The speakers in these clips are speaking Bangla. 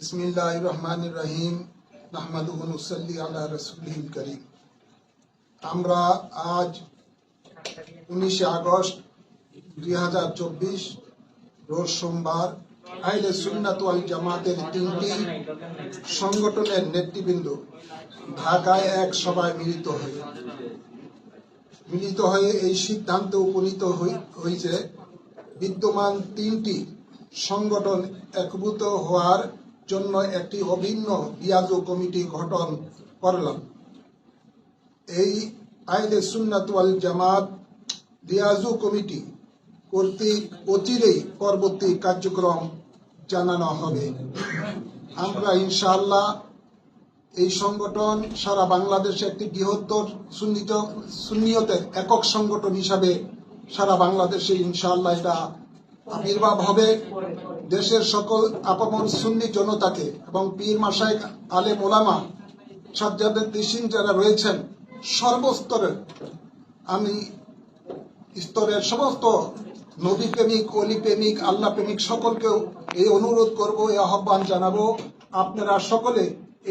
বিসমিল্লাহ রহমান রহিম নাহমাদুসল্লি আল্লাহ রসুল করিম। আমরা আজ উনিশে আগস্ট দুই হাজার চব্বিশ, রোজ সোমবার আইলে সুন্নাত জামাতের তিনটি সংগঠনের নেতৃবৃন্দ ঢাকায় এক সভায় মিলিত হয়ে মিলিত হয়ে এই সিদ্ধান্তে উপনীত হয়েছে বিদ্যমান তিনটি সংগঠন একভূত হওয়ার জন্য একটি অভিন্ন দিয়াজু কমিটি গঠন করলাম। এই আইলে সুন্নাত ওয়াল জামাত দিয়াজু কমিটি কর্তৃক অচিরেই পরবর্তী কার্যক্রম জানানো হবে। আমরা ইনশাআল্লাহ এই সংগঠন সারা বাংলাদেশে একটি বৃহত্তর সুন্নিত সুন্নিয়তের একক সংগঠন হিসাবে সারা বাংলাদেশে ইনশাআল্লাহ এটা আবির্ভাব হবে দেশের সকল আপামর সুন্নি জনতাকে এবং পীর মাসায় আলে মোলামা সাজ্জাদের দিসিন যারা রয়েছেন, সর্বস্তরের, আমি স্তরের সমস্ত নবী প্রেমিক, অলি প্রেমিক, আল্লাহ প্রেমিক সকলকেও এই অনুরোধ করব, এই আহ্বান জানাব। আপনারা সকলে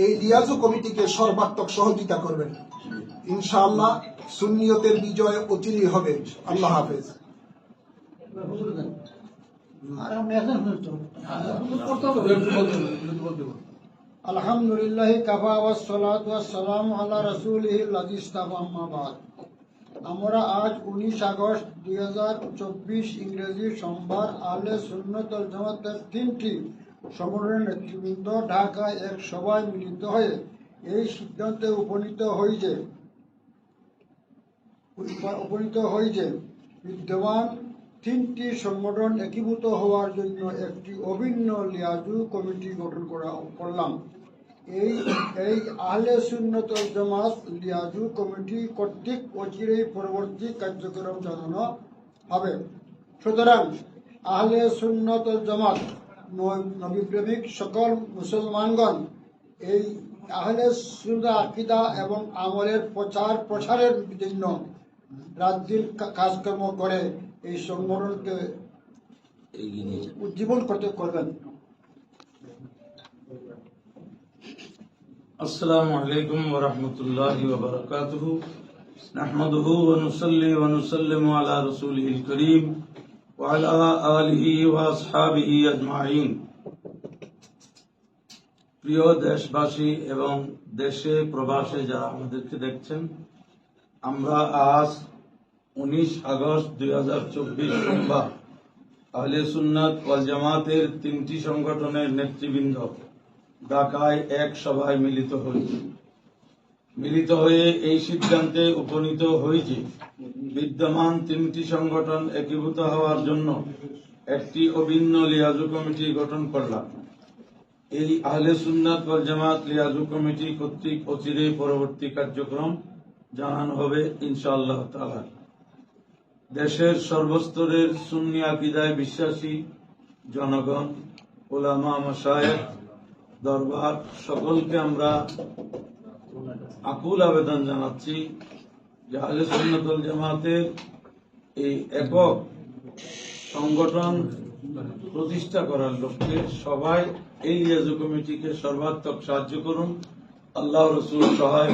এই রিয়াজু কমিটিকে সর্বাত্মক সহযোগিতা করবেন। ইনশাআল্লাহ সুন্নিয়তের বিজয় অচিরই হবে। আল্লাহ হাফেজ। আলহামদুলিল্লাহ কাফা ওয়াসসালাতু ওয়াসসালামু আলা রাসূলিহিল লাযী ইসতাফা আম্মা বাদ। আমরা আজ উনিশ আগস্ট দুই হাজার চব্বিশ ইংরেজি সোমবার আলে সুন্নত ওয়াল তিনটি সংগঠনের নেতৃবৃন্দ ঢাকায় এক সভায় মিলিত হয়ে এই সিদ্ধান্তে উপনীত হয়েছে উপনীত হয়েছে বিদ্যমান তিনটি সংগঠন একীভূত হওয়ার জন্য একটি অভিন্ন লিয়াজু কমিটি গঠন করা, করলাম। এই এই আহলে সুন্নত জামাত লিয়াজু কমিটি কর্তৃক অচিরেই পরবর্তী কার্যক্রম জানানো হবে। সুতরাং আহলে সুন্নত জামাত ন- নবী সকল মুসলমানগণ, এই আহলে সুন্নাহ আকিদা এবং আমলের প্রচার প্রসারের জন্য রাজ্যের কাজকর্ম করে এই সংগঠনকে উজ্জীবন করতে করবেন। আসসালামু আলাইকুম ওয়া রাহমাতুল্লাহি ওয়া বারাকাতুহু। নাহমাদুহু ওয়া নুসাল্লি ওয়া নুসাল্লিমু আলা রাসূলিহিল কারীম ওয়া আলা আলিহি ওয়া আসহাবিহি আজমাইন। প্রিয় দেশবাসী এবং দেশে প্রবাসে যারা আমাদেরকে দেখছেন আমরা আজ উনিশ আগস্ট দুই হাজার চব্বিশ সোমবার, আহলে সুন্নাত ওয়াল জামাতের তিনটি সংগঠনের নেতৃবৃন্দ, ঢাকায় এক সভায় মিলিত হয়েছে। মিলিত হয়ে এই সিদ্ধান্তে উপনীত হয়েছে, বিদ্যমান তিনটি সংগঠন একীভূত হওয়ার জন্য একটি অভিন্ন লিয়াজু কমিটি গঠন করলাম। এই আহলে সুন্নাত ওয়াল জামাত লিয়াজু কমিটি কর্তৃক অচিরে পরবর্তী কার্যক্রম জানানো হবে ইনশাআল্লাহ দেশের সর্বস্তরের সুন্নি আকিদায় বিশ্বাসী জনগণ, ওলামা মাসায়েক দরবার, সকলকে আমরা আকুল আবেদন জানাচ্ছি যে আহলে সুন্নাতুল জামাতের এই একক সংগঠন প্রতিষ্ঠা করার লক্ষ্যে সবাই এই লিয়াজু কমিটিকে সর্বাত্মক সাহায্য করুন। আল্লাহ রসুল সহায়